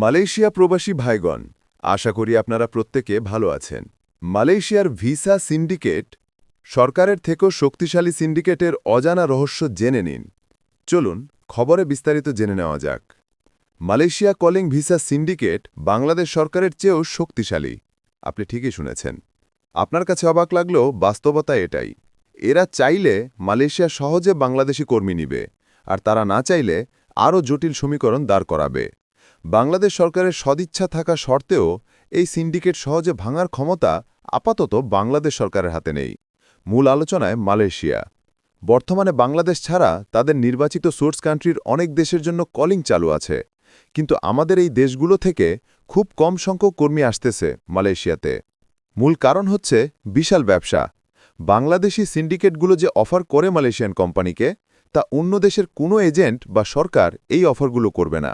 Malaysia প্রবাসী ভাইগণ, আশা করি আপনারা প্রত্যেকে ভালো আছেন। মালয়েশিয়ার ভিসা সিন্ডিকেট, সরকারের থেকেও শক্তিশালী সিন্ডিকেটের অজানা রহস্য জেনে নিন। চলুন, খবরে বিস্তারিত জেনে নেওয়া যাক। Malaysia calling visa syndicate Bangladesh সরকারের চেয়েও শক্তিশালী। আপনি ঠিকই শুনেছেন। আপনার কাছে অবাক লাগলেও বাস্তবতা এটাই। এরা চাইলে মালয়েশিয়া সহজে বাংলাদেশি কর্মী নিবে, আর তারা না চাইলে আরও জটিল সমীকরণ দাঁড় করাবে। বাংলাদেশ সরকারের সদিচ্ছা থাকা সত্ত্বেও এই সিন্ডিকেট সহজে ভাঙার ক্ষমতা আপাতত বাংলাদেশ সরকারের হাতে নেই। মূল আলোচনায় মালয়েশিয়া। বর্তমানে বাংলাদেশ ছাড়া তাদের নির্বাচিত সোর্স কান্ট্রির অনেক দেশের জন্য কলিং চালু আছে। কিন্তু আমাদের এই দেশগুলো থেকে খুব কম সংখ্যক কর্মী আসতেছে মালয়েশিয়াতে। মূল কারণ হচ্ছে বিশাল ব্যবসা। বাংলাদেশি সিন্ডিকেটগুলো যে অফার করে মালয়েশিয়ান কোম্পানিকে, তা অন্য দেশের কোনো এজেন্ট বা সরকার এই অফারগুলো করবে না।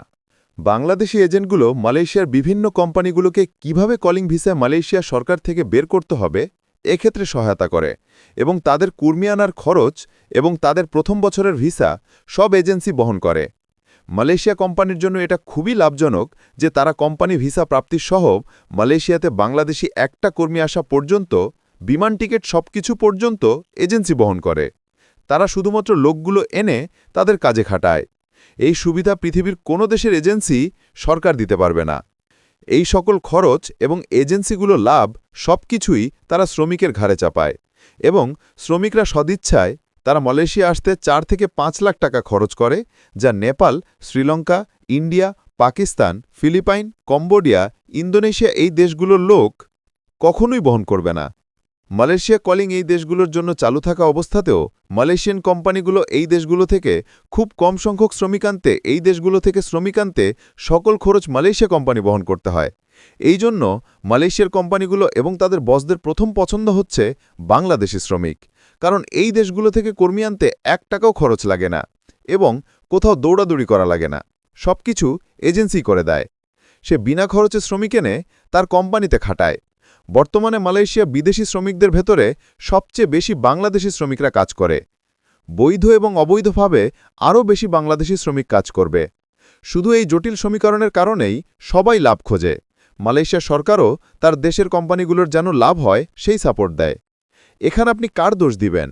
বাংলাদেশি এজেন্টগুলো মালয়েশিয়ার বিভিন্ন কোম্পানিগুলোকে কীভাবে কলিং ভিসায় মালয়েশিয়া সরকার থেকে বের করতে হবে, এক্ষেত্রে সহায়তা করে এবং তাদের কর্মী আনার খরচ এবং তাদের প্রথম বছরের ভিসা সব এজেন্সি বহন করে। মালয়েশিয়া কোম্পানির জন্য এটা খুবই লাভজনক যে তারা কোম্পানি ভিসা প্রাপ্তি সহ মালয়েশিয়াতে বাংলাদেশি একটা কর্মী আসা পর্যন্ত, বিমান টিকিট সবকিছু পর্যন্ত এজেন্সি বহন করে। তারা শুধুমাত্র লোকগুলো এনে তাদের কাজে খাটায়। এই সুবিধা পৃথিবীর কোনো দেশের এজেন্সি সরকার দিতে পারবে না। এই সকল খরচ এবং এজেন্সিগুলো লাভ সবকিছুই তারা শ্রমিকের ঘাড়ে চাপায় এবং শ্রমিকরা সদিচ্ছায় তারা মালয়েশিয়া আসতে চার থেকে পাঁচ লাখ টাকা খরচ করে, যা Nepal, Sri Lanka, India, Pakistan, Philippines, Cambodia, Indonesia এই দেশগুলোর লোক কখনোই বহন করবে না। মালয়েশিয়া কলিং এই দেশগুলোর জন্য চালু থাকা অবস্থাতেও মালয়েশিয়ান কোম্পানিগুলো এই দেশগুলো থেকে খুব কম সংখ্যক শ্রমিক আনতে, এই দেশগুলো থেকে শ্রমিক আনতে সকল খরচ মালয়েশিয়া কোম্পানি বহন করতে হয়। এই জন্য মালয়েশিয়ার কোম্পানিগুলো এবং তাদের বসদের প্রথম পছন্দ হচ্ছে বাংলাদেশি শ্রমিক। কারণ এই দেশগুলো থেকে কর্মী আনতে এক টাকাও খরচ লাগে না এবং কোথাও দৌড়াদৌড়ি করা লাগে না। সবকিছু এজেন্সি করে দেয়। সে বিনা খরচে শ্রমিক এনে তার কোম্পানিতে খাটায়। বর্তমানে মালয়েশিয়া বিদেশি শ্রমিকদের ভেতরে সবচেয়ে বেশি বাংলাদেশি শ্রমিকরা কাজ করে। বৈধ এবং অবৈধভাবে আরও বেশি বাংলাদেশি শ্রমিক কাজ করবে। শুধু এই জটিল সমীকরণের কারণেই সবাই লাভ খোঁজে। মালয়েশিয়া সরকারও তার দেশের কোম্পানিগুলোর যেন লাভ হয়, সেই সাপোর্ট দেয়। এখানে আপনি কার দোষ দিবেন?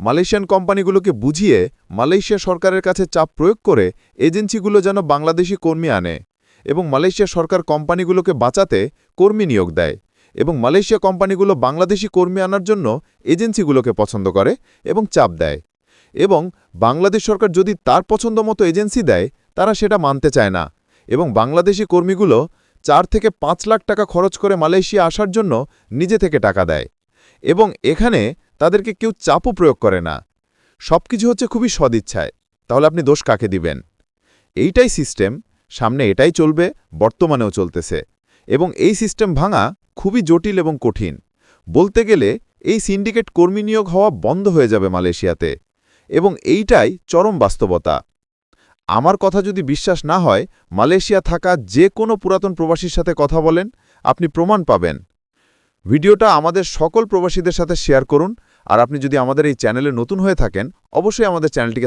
মালয়েশিয়ান কোম্পানিগুলোকে বুঝিয়ে মালয়েশিয়া সরকারের কাছে চাপ প্রয়োগ করে এজেন্সিগুলো যেন বাংলাদেশি কর্মী আনে এবং মালয়েশিয়া সরকার কোম্পানিগুলোকে বাঁচাতে কর্মী নিয়োগ দেয়। এবং মালয়েশিয়া কোম্পানিগুলো বাংলাদেশি কর্মী আনার জন্য এজেন্সিগুলোকে পছন্দ করে এবং চাপ দেয়। এবং বাংলাদেশ সরকার যদি তার পছন্দ মতো এজেন্সি দেয়, তারা সেটা মানতে চায় না। এবং বাংলাদেশি কর্মীগুলো চার থেকে পাঁচ লাখ টাকা খরচ করে মালয়েশিয়া আসার জন্য নিজে থেকে টাকা দেয়। এবং এখানে তাদেরকে কেউ চাপও প্রয়োগ করে না। সব কিছু হচ্ছে খুবই সদিচ্ছায়। তাহলে আপনি দোষ কাকে দিবেন? এইটাই সিস্টেম। সামনে এটাই চলবে, বর্তমানেও চলতেছে। এবং এই সিস্টেম ভাঙা খুবই জটিল এবং কঠিন। বলতে গেলে, এই সিন্ডিকেট কর্মী নিয়োগ হওয়া বন্ধ হয়ে যাবে মালয়েশিয়াতে, এবং এইটাই চরম বাস্তবতা। আমার কথা যদি বিশ্বাস না হয়, মালয়েশিয়া থাকা যে কোনো পুরাতন প্রবাসীর সাথে কথা বলেন, আপনি প্রমাণ পাবেন। ভিডিওটা আমাদের সকল প্রবাসীদের সাথে শেয়ার করুন, আর আপনি যদি আমাদের এই চ্যানেলে নতুন হয়ে থাকেন, অবশ্যই আমাদের চ্যানেলটিকে